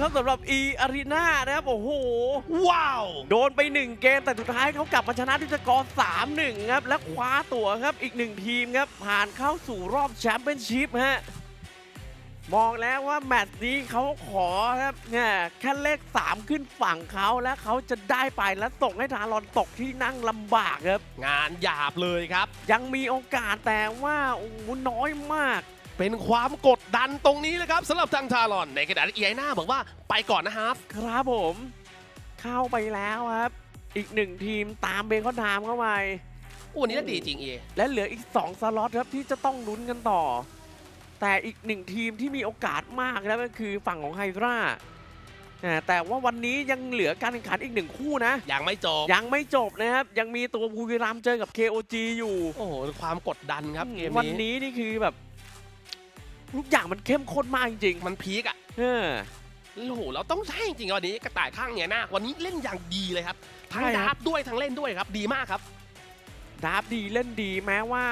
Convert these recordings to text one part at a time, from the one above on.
ครับสำหรับ e arena นะครับโอ้โห ว้าว โดนไป 1 เกมแต่สุดท้ายเขากลับมาชนะด้วยสกอร์3-1 ครับ และคว้าตั๋วครับอีก 1 ทีมครับ ผ่านเข้าสู่รอบแชมเปี้ยนชิพฮะมองแล้วว่าแมตช์นี้เขาขอครับเนี่ยแค่เลข 3 ขึ้นฝั่งเขาและเขาจะได้ไปและส่งให้ทารอนตกที่นั่งลำบากครับ งานหยาบเลยครับ ยังมีโอกาสแต่ว่าโอ้โหน้อยมาก เป็นความกดดันตรงนี้เลยครับสำหรับทางทารอน ในขณะที่เอียน่าบอกว่าไปก่อนนะครับครับผม เข้าไปแล้วครับ อีกหนึ่งทีมตามเบคอนไทม์เข้าไปอู้วันนี้เล่นดีจริงเอและเหลืออีก 2 สล็อตครับที่จะต้องลุ้นกันต่อ แต่อีกหนึ่งทีมที่มีโอกาสมากแล้วก็คือฝั่งของไฮดราอ่าแต่ว่าวันนี้ยังเหลือการแข่งขันอีกหนึ่งคู่นะ ยังไม่จบ ยังไม่จบนะครับ ยังมีตัวบุรีรัมย์เจอกับ KOG อยู่ โอ้โห ความกดดันครับเกมวันนี้นี้นี่คือแบบ ทุกอย่างมันเข้มข้นมากจริงมันพีกอะๆเออ โอ้โหเราต้องใช่จริงๆวันนี้กระต่ายข้างเนี่ยนาวันนี้เล่นอย่างดีเลยครับทั้งใช่ครับ ดาบด้วยทั้งเล่นด้วยครับดีมากครับ ดาร์ฟดีเล่นดีแม้ว่า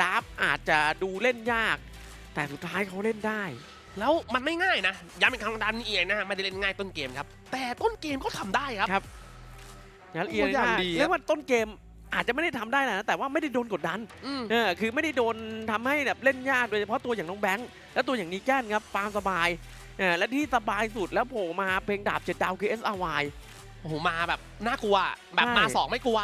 ดาร์ฟอาจจะดูเล่นยาก แต่สุดท้ายเขาเล่นได้ แล้วมันไม่ง่ายนะย้ำอีกครั้งดันเอียนะไม่ได้เล่นง่ายต้นเกมครับ แต่ต้นเกมก็ทำได้ครับ ครับงั้นโอ้เอียอย่างนะดีครับ เรียกว่าต้นเกม อาจจะไม่ได้ทำได้นะแต่ว่าไม่ได้โดนกดดันอืมเออคือไม่ได้โดนทำให้แบบเล่นยากโดยเฉพาะตัวอย่างน้องแบงค์และตัวอย่างนีแกนครับฟาร์มสบายเออและที่สบายสุดแล้วโผล่มาเพลงดาบเจ็ดดาวคือ SRY โอ้โหมาแบบน่ากลัวแบบใช่มาสองไม่กลัว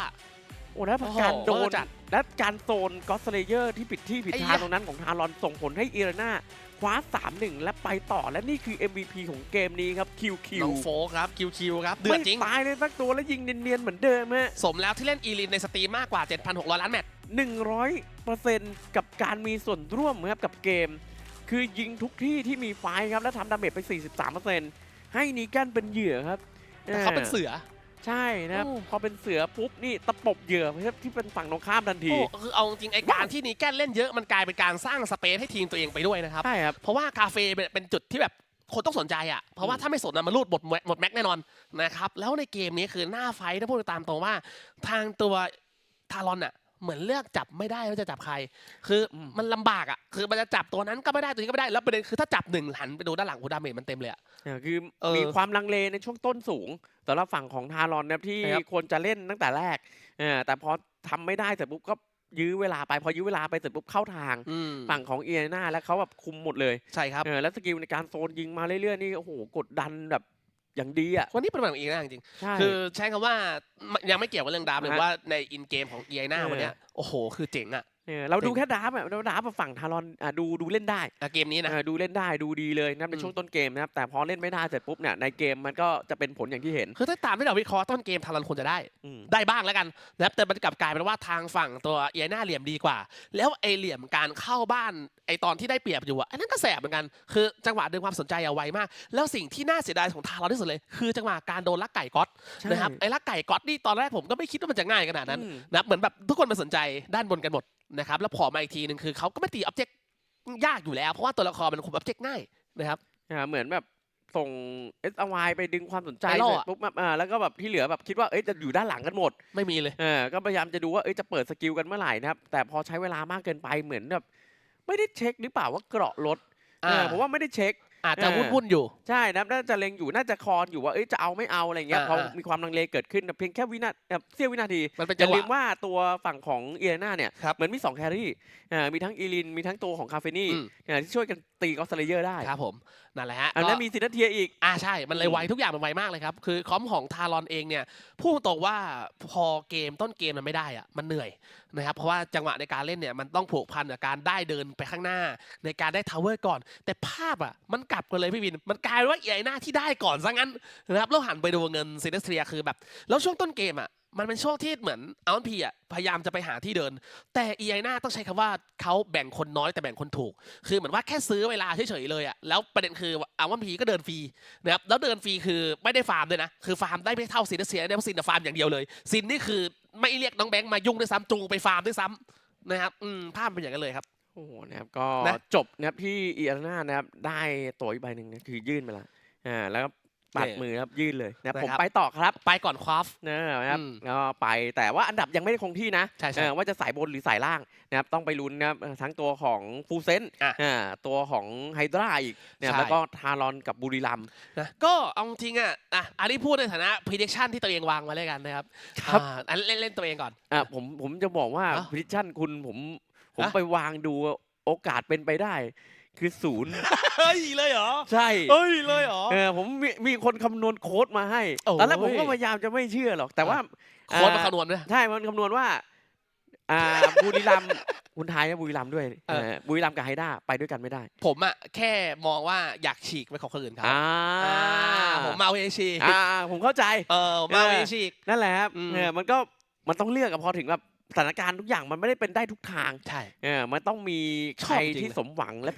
โอ้แล้วโอ้โหการโดเวอนร์จัดและการโซนก็สเลเยอร์ที่ผิดที่ผิดไอ้ทางยะตรงนั้นของทารอนส่งผลให้เอียนาคว้า 3-1 และไปต่อและนี่คือ MVP ของเกมนี้ครับ QQ น้องโฟกครับคิวคิวครับเดือดจริงไม่ตายเลยสักตัวแล้วยิงเนียนๆเหมือนเดิมฮะสมแล้วที่เล่นอีลินในสตรีมมากกว่า 7,600 ล้านแมตช์100%กับการมีส่วนร่วมครับกับเกม คือยิงทุกที่ที่มีไฟท์ครับ แล้วทำดาเมจไป 43%ให้นีแกนเป็นเหยื่อครับ แต่เขาเป็นเสือ ใช่นะครับ โอ้ พอเป็นเสือปุ๊บนี่ตะปบเหยื่อครับที่เป็นฝั่งตรงข้ามทันที โอ้คือเอาจริงๆไอการที่นีแกนเล่นเยอะมันกลายเป็นการสร้างสเปซให้ทีมตัวเองไปด้วยนะครับ ใช่ครับ เพราะว่าคาเฟ่เป็นเป็นจุดที่แบบคนต้องสนใจอะ เพราะว่าอืมถ้าไม่สนนะมันรูดหมดหมดแม็กแน่นอนนะครับ แล้วในเกมนี้คือหน้าไฟท์ถ้าพูดตามตรงว่า ทางตัวทารอนอะ เหมือนเลือกจับไม่ได้ว่าจะจับใคร คืออมมันลำบากอะคือมันจะจับตัวนั้นก็ไม่ได้ตัวนี้ก็ไม่ได้แล้วประเด็นคือถ้าจับหนึ่งหันไปดูด้านหลังโอ้ดาเมจมันเต็มเลยอะเนี่ยคือเออมีความลังเลในช่วงต้นสูงสำหรับฝั่งของทารอนนะครับที่ใช่ครับควรจะเล่นตั้งแต่แรกเออแต่พอทำไม่ได้เสร็จปุ๊บก็ยื้อเวลาไปพอยื้อเวลาไปเสร็จปุ๊บเข้าทางอืมฝั่งของเอียนาแล้วเขาแบบคุมหมดเลยใช่ครับเออแล้วสกิลในการโซนยิงมาเรื่อยๆนี่โอ้โหกดดันแบบ อย่างดีอะวันนี้เป็นแบบอีกนะจริงใช่ ๆคือใช้คำว่ายังไม่เกี่ยวกับเรื่องดาบเลยฮะว่าในอินเกมของเอียนาเออวันเนี้ยโอ้โห คือเจ๋งอะ เออเราดูเจ๋งแค่ดาร์ฟอะเราดาร์ฟอะฝั่งทารอนอะดูดูเล่นได้อะเกมนี้นะ เออดูเล่นได้ดูดีเลยนั่นเป็นอืมช่วงต้นเกมนะครับแต่พอเล่นไม่ได้เสร็จปุ๊บเนี่ยในเกมมันก็จะเป็นผลอย่างที่เห็น คือถ้าตามที่เราวิเคราะห์ต้นเกมทารอนควรจะได้ อืม ได้บ้างแล้วกันนะครับแต่มันกลับกลายเป็นว่าทางฝั่งตัวเอียนาเหลี่ยมดีกว่า แล้วไอเหลี่ยมการเข้าบ้านไอตอนที่ได้เปรียบอยู่อะอันนั้นก็แสบเหมือนกันคือจังหวะดึงความสนใจเอาไวมาก แล้วสิ่งที่น่าเสียดายของทารอนที่สุดเลย คือจังหวะการโดนลักไก่ก๊อตใช่นะครับไอลักไก่ก๊อตนี่ตอนแรกผมก็ไม่คิดว่ามันจะง่ายขนาดนั้นอืม นะครับเหมือนแบบทุกคนมาสนใจด้านบนกันหมด นะครับแล้วพอมาอีกทีหนึ่งคือเขาก็ไม่ตีออบเจกต์ยากอยู่แล้ว เพราะว่าตัวละครมันคุมออบเจกต์ง่ายนะครับอ่าเหมือนแบบส่ง S R Y ไปดึงความสนใจไปล่อเสร็จปุ๊บอ่าแล้วก็แบบที่เหลือแบบคิดว่าเอ้ยจะอยู่ด้านหลังกันหมด ไม่มีเลยเออก็พยายามจะดูว่าเอ้ยจะเปิดสกิลกันเมื่อไหร่นะครับ แต่พอใช้เวลามากเกินไปเหมือนแบบไม่ได้เช็คหรือเปล่าว่าเกราะรถเออผมว่าไม่ได้เช็ค อาจจะเออวุ่นๆอยู่ ใช่นะครับน่าจะเล็งอยู่น่าจะคอนอยู่ว่าเอ้ยจะเอาไม่เอาอะไรเงี้ยอ่าพออ่ามีความลังเลเกิดขึ้นเพียงแค่วินาทีเสี้ยววินาทีมันเป็นอจัย่างหลืวะมว่าตัวฝั่งของเอียนาเนี่ยครับเหมือนมี2แครี่อ่ามีทั้งอีลินมีทั้งตัวของคาเฟนี่อืมอ่าที่ช่วยกันตีกอสเลเยอร์ได้ครับผมนั่นแหละฮะอันก็นั้นมีซินเทียอีกอ่าใช่มันเลยอืมไวทุกอย่างมันไวมากเลยครับคือคอมของทารอนเองเนี่ยพูดตรงว่าพอเกมต้นเกมมันไม่ได้อะมันเหนื่อยนะครับเพราะว่าจังหวะในการเล่นเนี่ยมันต้องผูกพันกับการได้เดินไปข้างหน้า ในการได้ทาวเวอร์ก่อน แต่ภาพอะมันกลับกันเลยพี่วิน มันกลายว่าเอียหน้าที่ได้ก่อนซะงั้นนะครับแล้วหันไปดูเงินเซนเนสเทียคือแบบ แล้วช่วงต้นเกมอะมันเป็นช่วงที่เหมือนอัลพีอะพยายามจะไปหาที่เดิน แต่เอียหน้าต้องใช้คำว่าเขาแบ่งคนน้อยแต่แบ่งคนถูก คือเหมือนว่าแค่ซื้อเวลาเฉยๆเลยอะแล้วประเด็นคืออัลพีก็เดินฟรีนะครับแล้วเดินฟรีคือไม่ได้ฟาร์มด้วยนะ คือฟาร์มได้ไม่เท่าซินเสียเนี่ยเพราะซินนะฟาร์มอย่างเดียวเลยซินนี่คือไม่เรียกน้องแบงค์มายุ่งด้วยซ้ำจูงไปฟาร์มด้วยซ้ำนะครับอืมภาพเป็นอย่างนั้นเลยครับ โอ้โหนะครับก็นะจบนะครับที่เอียนานะครับได้ตัวอีกใบหนึ่งนะคือยื่นไปละอ่าแล้วปัดนี่มือครับยื่นเลยนะครับนะครับผมไปต่อครับไปก่อนคราฟนะครับอืมแล้วก็ไปแต่ว่าอันดับยังไม่ได้คงที่นะใช่ใช่เออว่าจะสายบนหรือสายล่างนะครับต้องไปลุ้นนะครับทั้งตัวของฟูเซนอะตัวของไฮดราอีกนะครับใช่ แล้วก็ทารอนกับบุรีรัมย์ นะก็เอาจริงอะอะอันนี้พูดในฐานะ prediction ที่ตัวเองวางมาเลยกันนะครับครับ อ่าอันเล่นเล่นตัวเองก่อน อะผมผมจะบอกว่าฮะพิชชั่นคุณผม ผมฮะไปวางดูโอกาสเป็นไปได้ คือศูนย์เฮ้ยเลยเหรอใช่เฮ้ยเลยเหรอเออผมมีมีคนคำนวณโค้ดมาให้โอ้ยตอนแรกผมก็พยายามจะไม่เชื่อหรอก แต่ว่าโค้ดมาอ่าคำนวณด้วยใช่มันคำนวณว่า อ่าบุรีรัมย์คุณทายนะบุรีรัมย์ด้วยเออเออบุรีรัมย์กับไฮด้าไปด้วยกันไม่ได้ ผมอะแค่มองว่าอยากฉีกไปของคนอื่นเขาอ่าอ่าผมมาเวชีกอ่าผมเข้าใจเออมาเออเวชีกนั่นแหละครับอืมเออมันก็มันต้องเลือกอะพอถึงแบบ สถานการณ์ทุกอย่างมันไม่ได้เป็นได้ทุกทางใช่ เออมันต้องมีชใคอรบจริงที่เลยสมหวังและ